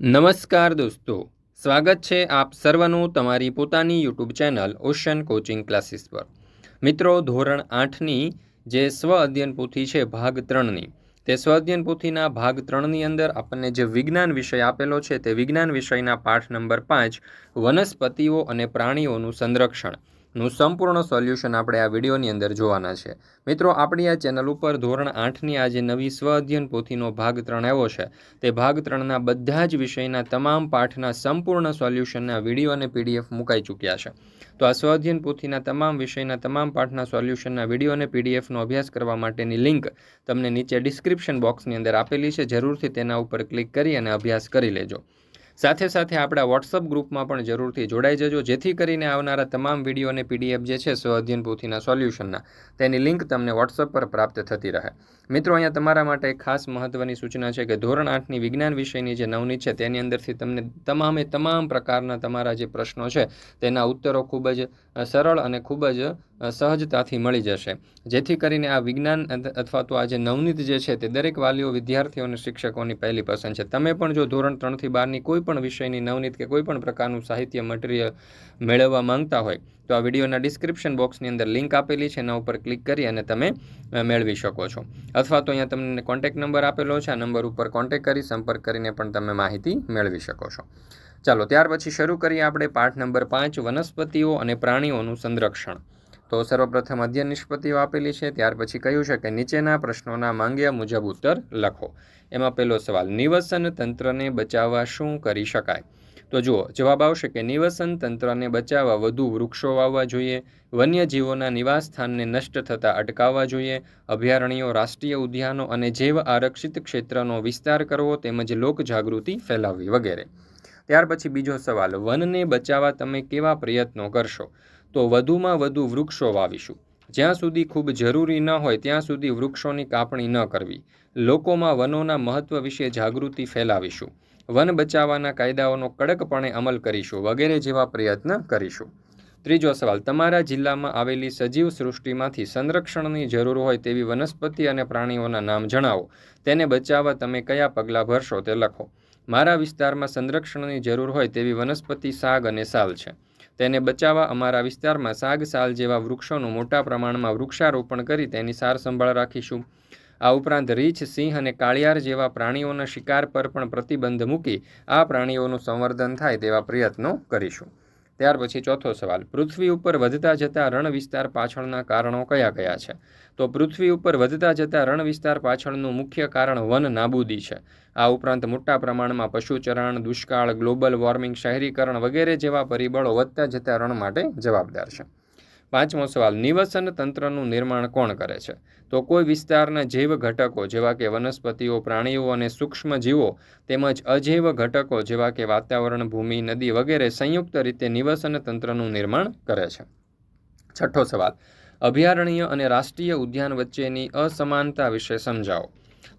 નમસ્કાર દોસ્તો, સ્વાગત છે આપ સર્વનું તમારી પોતાની YouTube channel ocean coaching classes પર. મિત્રો, ધોરણ આઠની જે સ્વ અધ્યયન પોથી છે ભાગ ત્રણની, તે સ્વ અધ્યયન પોથીના ભાગ ત્રણની અંદર આપણને જે વિજ્ઞાન વિષય આપેલો છે તે વિજ્ઞાન વિષયના પાઠ નંબર પાંચ, વનસ્પતિઓ અને પ્રાણીઓનું સંરક્ષણ. નું સંપૂર્ણ સોલ્યુશન આપણે આ વિડીયોની અંદર જોવાના છે. મિત્રો, આપણી આ ચેનલ ઉપર ધોરણ આઠની આજે નવી સ્વ અધ્યયન પોથીનો ભાગ ત્રણ આવ્યો છે. તે ભાગ ત્રણના બધા જ વિષયના તમામ પાઠના સંપૂર્ણ સોલ્યુશનના વીડિયો અને પીડીએફ મુકાઈ ચૂક્યા છે. તો આ સ્વ અધ્યયન પોથીના તમામ વિષયના તમામ પાઠના સોલ્યુશનના વીડિયો અને પીડીએફનો અભ્યાસ કરવા માટેની લિંક તમને નીચે ડિસ્ક્રિપ્શન બોક્સની અંદર આપેલી છે. જરૂરથી તેના ઉપર ક્લિક કરી અને અભ્યાસ કરી લેજો. સાથે સાથે આપણા વોટ્સઅપ ગ્રુપમાં પણ જરૂરથી જોડાઈ જજો. જેથી કરીને આવનારા તમામ વીડિયો અને પીડીએફ જે છે સ્વઅધ્યયન પોથીના સોલ્યુશનના, તેની લિંક તમને વોટ્સઅપ પર પ્રાપ્ત થતી રહે. મિત્રો, અહીંયા તમારા માટે એક ખાસ મહત્ત્વની સૂચના છે કે ધોરણ આઠની વિજ્ઞાન વિષયની જે નવની છે, તેની અંદરથી તમને તમામે તમામ પ્રકારના તમારા જે પ્રશ્નો છે, તેના ઉત્તરો ખૂબ જ સરળ અને ખૂબ જ સહજતાથી મળી જશે. જેથી કરીને આ વિજ્ઞાન અથવા તો આ જે નવનીત જે છે તે દરેક વાલીઓ, વિદ્યાર્થીઓ અને શિક્ષકોની પહેલી પસંદ છે. તમે પણ જો ધોરણ ત્રણથી બારની કોઈ પણ વિષયની નવનીત કે કોઈ પણ પ્રકારનું સાહિત્ય મટીરિયલ મેળવવા માંગતા હોય, તો આ વિડીયોના ડિસ્ક્રિપ્શન બોક્સની અંદર લિંક આપેલી છે. એના ઉપર ક્લિક કરી અને તમે મેળવી શકો છો. અથવા તો અહીંયા તમને કોન્ટેક નંબર આપેલો છે. આ નંબર ઉપર કોન્ટેક કરી, સંપર્ક કરીને પણ તમે માહિતી મેળવી શકો છો. ચાલો, ત્યાર પછી શરૂ કરીએ આપણે પાઠ નંબર પાંચ, વનસ્પતિઓ અને પ્રાણીઓનું સંરક્ષણ. તો સર્વપ્રથમ અધ્યયન નિષ્પત્તિઓ આપેલી છે, ત્યાર પછી કહ્યું છે કે નીચેના પ્રશ્નોના માંગ્યા મુજબ ઉત્તર લખો. એમાં પહેલો સવાલ, નિવસન તંત્રને બચાવવા શું કરી શકાય? તો જુઓ, જવાબ આવશે કે નિવસન તંત્રને બચાવવા વધુ વૃક્ષો વાવવા જોઈએ, વન્યજીવોના નિવાસસ્થાનને નષ્ટ થતાં અટકાવવા જોઈએ, અભયારણ્યો, રાષ્ટ્રીય ઉદ્યાનો અને જૈવ આરક્ષિત ક્ષેત્રનો વિસ્તાર કરવો તેમજ લોકજાગૃતિ ફેલાવવી વગેરે. ત્યાર પછી બીજો સવાલ, વનને બચાવવા તમે કેવા પ્રયત્નો કરશો? તો વધુમાં વધુ વૃક્ષો વાવીશું. જ્યાં સુધી ખૂબ જરૂરી ન હોય, ત્યાં સુધી વૃક્ષોની કાપણી ન કરવી. લોકોમાં વનોના મહત્ત્વ વિશે જાગૃતિ ફેલાવીશું. વન બચાવવાના કાયદાઓનો કડકપણે અમલ કરીશું, વગેરે જેવા પ્રયત્ન કરીશું. ત્રીજો સવાલ, તમારા જિલ્લામાં આવેલી સજીવ સૃષ્ટિમાંથી સંરક્ષણની જરૂર હોય તેવી વનસ્પતિ અને પ્રાણીઓના નામ જણાવો. તેને બચાવવા તમે કયા પગલાં ભરશો તે લખો. મારા વિસ્તારમાં સંરક્ષણની જરૂર હોય તેવી વનસ્પતિ સાગ અને સાલ છે. તેને બચાવવા અમારા વિસ્તારમાં સાગ, સાલ જેવા વૃક્ષોનું મોટા પ્રમાણમાં વૃક્ષારોપણ કરી તેની સાર સંભાળ રાખીશું. આ ઉપરાંત રીછ, સિંહ અને કાળિયાર જેવા પ્રાણીઓના શિકાર પર પણ પ્રતિબંધ મૂકી આ પ્રાણીઓનું સંવર્ધન થાય તેવા પ્રયત્નો કરીશું. ત્યાર પછી ચોથો સવાલ, પૃથ્વી ઉપર વધતા જતા રણ વિસ્તાર પાછળના કારણો કયા કયા છે? તો પૃથ્વી ઉપર વધતા જતા રણ વિસ્તાર પાછળનું મુખ્ય કારણ વન નાબૂદી છે. આ ઉપરાંત મોટા પ્રમાણમાં પશુચરણ, દુષ્કાળ, ગ્લોબલ વોર્મિંગ, શહેરીકરણ વગેરે જેવા પરિબળો વધતા જતા રણ માટે જવાબદાર છે. પાંચમો સવાલ, નિવસન તંત્રનું નિર્માણ કોણ કરે છે? તો કોઈ વિસ્તારના જૈવ ઘટકો જેવા કે વનસ્પતિઓ, પ્રાણીઓ અને સૂક્ષ્મ જીવો તેમજ અજૈવ ઘટકો જેવા કે વાતાવરણ, ભૂમિ, નદી વગેરે સંયુક્ત રીતે નિવસન તંત્રનું નિર્માણ કરે છે. છઠ્ઠો સવાલ, અભયારણ્ય અને રાષ્ટ્રીય ઉદ્યાન વચ્ચેની અસમાનતા વિશે સમજાવો.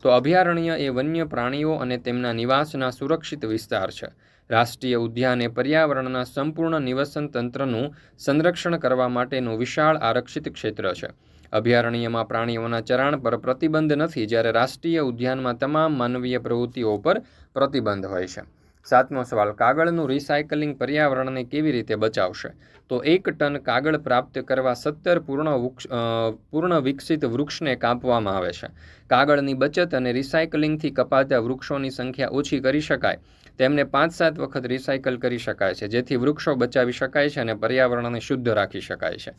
તો અભયારણ્ય એ વન્ય પ્રાણીઓ અને તેમના નિવાસના સુરક્ષિત વિસ્તાર છે. રાષ્ટ્રીય ઉદ્યાન પર્યાવરણના સંપૂર્ણ નિવસન તંત્રનું સંરક્ષણ કરવા માટેનું વિશાળ આરક્ષિત ક્ષેત્ર છે. અભયારણ્યમાં પ્રાણીઓના ચરાણ પર પ્રતિબંધ નથી જ્યારે રાષ્ટ્રીય ઉદ્યાનમાં તમામ માનવીય પ્રવૃત્તિઓ પર પ્રતિબંધ હોય છે. સાતમો સવાલ, કાગળનું રિસાયકલિંગ પર્યાવરણને કેવી રીતે બચાવશે? તો એક ટન કાગળ પ્રાપ્ત કરવા સત્તર પૂર્ણ વૃક્ષ પૂર્ણ વિકસિત વૃક્ષને કાપવામાં આવે છે. કાગળની બચત અને રિસાયકલિંગથી કપાતા વૃક્ષોની સંખ્યા ઓછી કરી શકાય. તેમને પાંચ સાત વખત રિસાયકલ કરી શકાય છે, જેથી વૃક્ષો બચાવી શકાય છે અને પર્યાવરણને શુદ્ધ રાખી શકાય છે.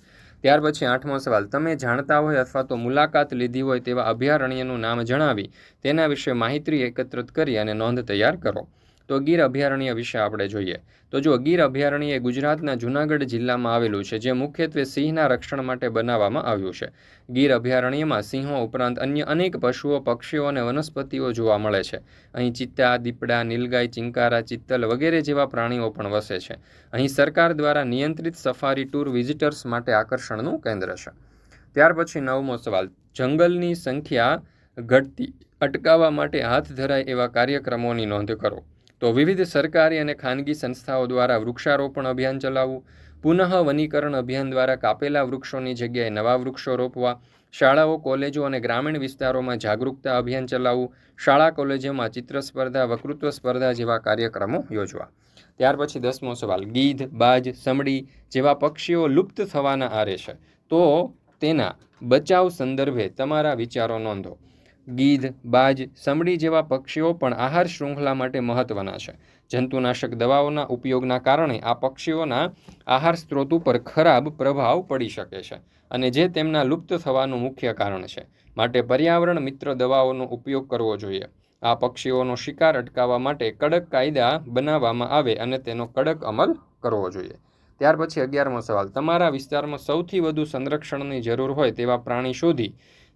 ત્યાર પછી આઠમો સવાલ, તમે જાણતા હોય અથવા તો મુલાકાત લીધી હોય તેવા અભયારણ્યનું નામ જણાવી, તેના વિશે માહિતી એકત્રિત કરી અને નોંધ તૈયાર કરો. તો ગીર અભયારણ્ય વિશે આપણે જોઈએ. તો જો ગીર અભયારણ્ય એ ગુજરાતના જૂનાગઢ જિલ્લામાં આવેલું છે, જે મુખ્યત્વે સિંહના રક્ષણ માટે બનાવવામાં આવ્યું છે. ગીર અભયારણ્યમાં સિંહો ઉપરાંત અન્ય અનેક પશુઓ, પક્ષીઓ અને વનસ્પતિઓ જોવા મળે છે. અહીં ચિત્તા, દીપડા, નીલગાય, ચિંકારા, ચિત્તલ વગેરે જેવા પ્રાણીઓ પણ વસે છે. અહીં સરકાર દ્વારા નિયંત્રિત સફારી ટૂર વિઝિટર્સ માટે આકર્ષણનું કેન્દ્ર છે. ત્યાર પછી નવમો સવાલ, જંગલની સંખ્યા ઘટતી, અટકાવવા માટે હાથ ધરાય એવા કાર્યક્રમોની નોંધ કરો. તો વિવિધ સરકારી અને ખાનગી સંસ્થાઓ દ્વારા વૃક્ષારોપણ અભિયાન ચલાવવું, પુનઃ વનીકરણ અભિયાન દ્વારા કાપેલા વૃક્ષોની જગ્યાએ નવા વૃક્ષો રોપવા, શાળાઓ, કોલેજો અને ગ્રામીણ વિસ્તારોમાં જાગૃતતા અભિયાન ચલાવવું, શાળા કોલેજોમાં ચિત્ર સ્પર્ધા વકૃત્વ સ્પર્ધા જેવા કાર્યક્રમો યોજવા. ત્યાર પછી દસમો સવાલ, ગીધ, બાજ, સમડી જેવા પક્ષીઓ લુપ્ત થવાના આરે છે. તો તેના બચાવ સંદર્ભે તમારા વિચારો નોંધો. ગીધ, બાજ, સમડી જેવા પક્ષીઓ પણ આહાર શૃંખલા માટે મહત્વના છે. જંતુનાશક દવાઓના ઉપયોગના કારણે આ પક્ષીઓના આહાર સ્ત્રોત ઉપર ખરાબ પ્રભાવ પડી શકે છે અને જે તેમના લુપ્ત થવાનું મુખ્ય કારણ છે. માટે પર્યાવરણ મિત્ર દવાઓનો ઉપયોગ કરવો જોઈએ. આ પક્ષીઓનો શિકાર અટકાવવા માટે કડક કાયદા બનાવવામાં આવે અને તેનો કડક અમલ કરવો જોઈએ. ત્યાર પછી અગિયારમો સવાલ. તમારા વિસ્તારમાં સૌથી વધુ સંરક્ષણની જરૂર હોય તેવા પ્રાણી શોધી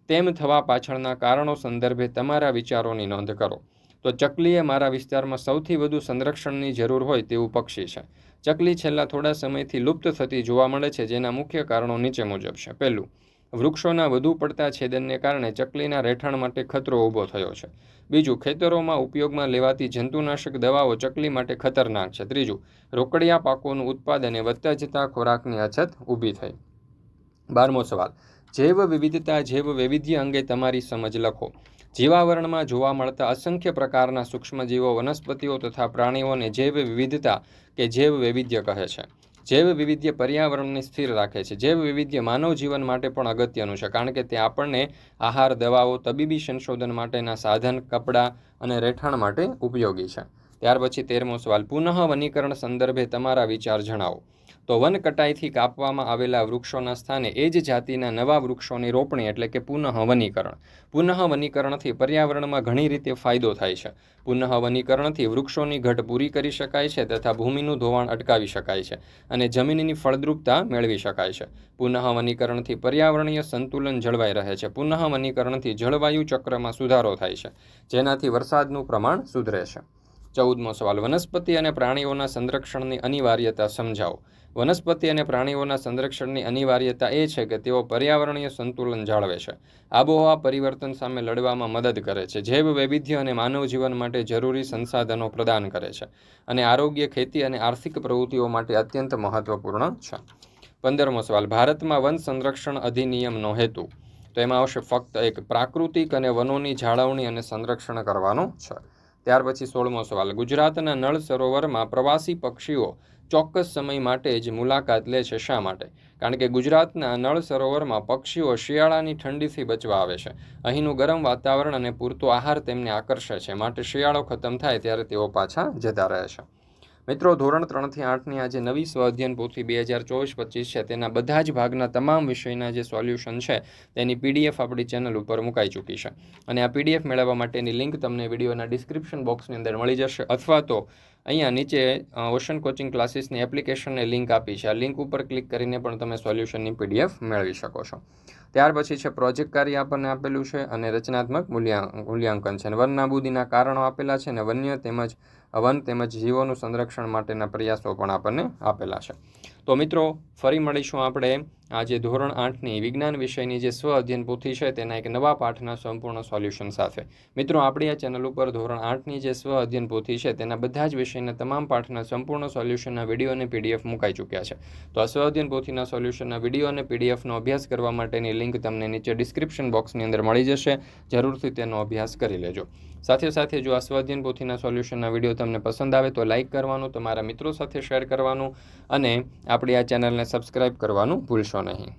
તેમ થવા પાછળના કારણો સંદર્ભે તમારા વિચારોની નોંધ કરો. તો ચકલી એ મારા વિસ્તારમાં સૌથી વધુ સંરક્ષણની જરૂર હોય તેવું પક્ષી છે. ચકલી છેલ્લા થોડા સમયથી લુપ્ત થતી જોવા મળે છે, જેના મુખ્ય કારણો નીચે મુજબ છે. પહેલું, વૃક્ષોના વધુ પડતા છેદનને કારણે ચકલીના રહેઠાણ માટે ખતરો ઊભો થયો છે. બીજું, ખેતરોમાં ઉપયોગમાં લેવાતી જંતુનાશક દવાઓ ચકલી માટે ખતરનાક છે. ત્રીજું, રોકડિયા પાકોનું ઉત્પાદન વધતા જતા ખોરાકની અછત ઊભી થઈ. બારમો સવાલ જૈવ વિવિધતા, જૈવ વૈવિધ્ય અંગે તમારી સમજ લખો. જીવાવરણમાં જોવા મળતા અસંખ્ય પ્રકારના સૂક્ષ્મજીવો, વનસ્પતિઓ તથા પ્રાણીઓને જૈવ વિવિધતા કે જૈવ વૈવિધ્ય કહે છે. જૈવ વિવિધ્ય પર્યાવરણને સ્થિર રાખે છે. જૈવ વિવિધ્ય માનવ જીવન માટે પણ અગત્યનું છે, કારણ કે તે આપણને આહાર, દવાઓ, તબીબી સંશોધન માટેના સાધન, કપડાં અને રહેઠાણ માટે ઉપયોગી છે. ત્યાર પછી તેરમો સવાલ, પુનઃ વનીકરણ સંદર્ભે તમારા વિચાર જણાવો. તો વન કટાઈથી કાપવામાં આવેલા વૃક્ષોના સ્થાને એ જ જાતિના નવા વૃક્ષોની રોપણી એટલે કે પુનઃ વનીકરણ પુનઃ વનીકરણથી પર્યાવરણમાં ઘણી રીતે ફાયદો થાય છે. પુનઃ વનીકરણથી વૃક્ષોની ઘટ પૂરી કરી શકાય છે તથા ભૂમિનું ધોવાણ અટકાવી શકાય છે અને જમીનની ફળદ્રુપતા મેળવી શકાય છે. પુનઃ વનીકરણથી પર્યાવરણીય સંતુલન જળવાઈ રહે છે. પુનઃ વનીકરણથી જળવાયુ ચક્રમાં સુધારો થાય છે. જેનાથી વરસાદનું પ્રમાણ સુધરે છે. ચૌદમો સવાલ. વનસ્પતિ અને પ્રાણીઓના સંરક્ષણની અનિવાર્યતા સમજાવો. વનસ્પતિ અને પ્રાણીઓના સંરક્ષણની અનિવાર્યતા એ છે કે તેઓ પર્યાવરણીય સંતુલન જાળવે છે. આબોહવા પરિવર્તન સામે લડવામાં મદદ કરે છે. જૈવ વૈવિધ્ય અને માનવ જીવન માટે જરૂરી સંસાધનો પ્રદાન કરે છે અને આરોગ્ય, ખેતી અને આર્થિક પ્રવૃત્તિઓ માટે અત્યંત મહત્વપૂર્ણ છે. પંદરમો સવાલ. ભારતમાં વન સંરક્ષણ અધિનિયમનો હેતુ. તો એમાં આવશે ફક્ત એક, પ્રાકૃતિક અને વનોની જાળવણી અને સંરક્ષણ કરવાનો છે. ત્યાર પછી સોળમો સવાલ. ગુજરાતના નળ સરોવરમાં પ્રવાસી પક્ષીઓ ચોક્કસ સમય માટે જ મુલાકાત લે છે શા માટે? કારણ કે ગુજરાતના નળ સરોવરમાં પક્ષીઓ શિયાળાની ઠંડીથી બચવા આવે છે. અહીંનું ગરમ વાતાવરણ અને પૂરતો આહાર તેમને આકર્ષે છે. માટે શિયાળો ખતમ થાય ત્યારે તેઓ પાછા જતા રહે છે. મિત્રો, ધોરણ ત્રણથી આઠની આ જે નવી સ્વ અધ્યયન પોથી બે હજાર ચોવીસ પચીસ છે. તેના બધા જ ભાગના તમામ વિષયના જે સોલ્યુશન છે, તેની પીડીએફ આપણી ચેનલ ઉપર મુકાઈ ચૂકી છે. અને આ પીડીએફ મેળવવા માટેની લિંક તમને વિડીયોના ડિસ્ક્રિપ્શન બોક્સની અંદર મળી જશે. અથવા તો અહીંયા નીચે ઓશન કોચિંગ ક્લાસીસની એપ્લિકેશનને લિંક આપી છે. આ લિંક ઉપર ક્લિક કરીને પણ તમે સોલ્યુશનની પીડીએફ મેળવી શકો છો. ત્યાર પછી છે પ્રોજેક્ટ કાર્ય આપણને આપેલું છે અને રચનાત્મક મૂલ્યાંકન છે. અને વન નાબૂદીના કારણો આપેલા છે અને વન્ય તેમજ વન તેમજ જીવોનું સંરક્ષણ માટેના પ્રયાસો પણ આપણને આપેલા છે. તો મિત્રો, ફરી મળીશું આપણે આજે ધોરણ આઠની વિજ્ઞાન વિષયની જે સ્વ અધ્યયન પોથી છે, તેના એક નવા પાઠના સંપૂર્ણ સોલ્યુશન સાથે. મિત્રો, આપણી આ ચેનલ ઉપર ધોરણ આઠની જે સ્વ અધ્યયન પોથી છે, તેના બધા જ વિષયના તમામ પાઠના સંપૂર્ણ સોલ્યુશનના વીડિયો અને પીડીએફ મુકાઈ ચૂક્યા છે. તો આ સ્વ અધ્યયન પોથીના સોલ્યુશનના વીડિયો અને પીડીએફનો અભ્યાસ કરવા માટેની લિંક તમને નીચે ડિસ્ક્રિપ્શન બોક્સની અંદર મળી જશે. જરૂરથી તેનો અભ્યાસ કરી લેજો. સાથે સાથે જો આ સ્વાધ્યન પોથીના સોલ્યુશનના વીડિયો તમને પસંદ આવે તો લાઇક કરવાનું, તમારા મિત્રો સાથે શેર કરવાનું અને આપણી આ ચેનલને સબસ્ક્રાઇબ કરવાનું ભૂલશો નહીં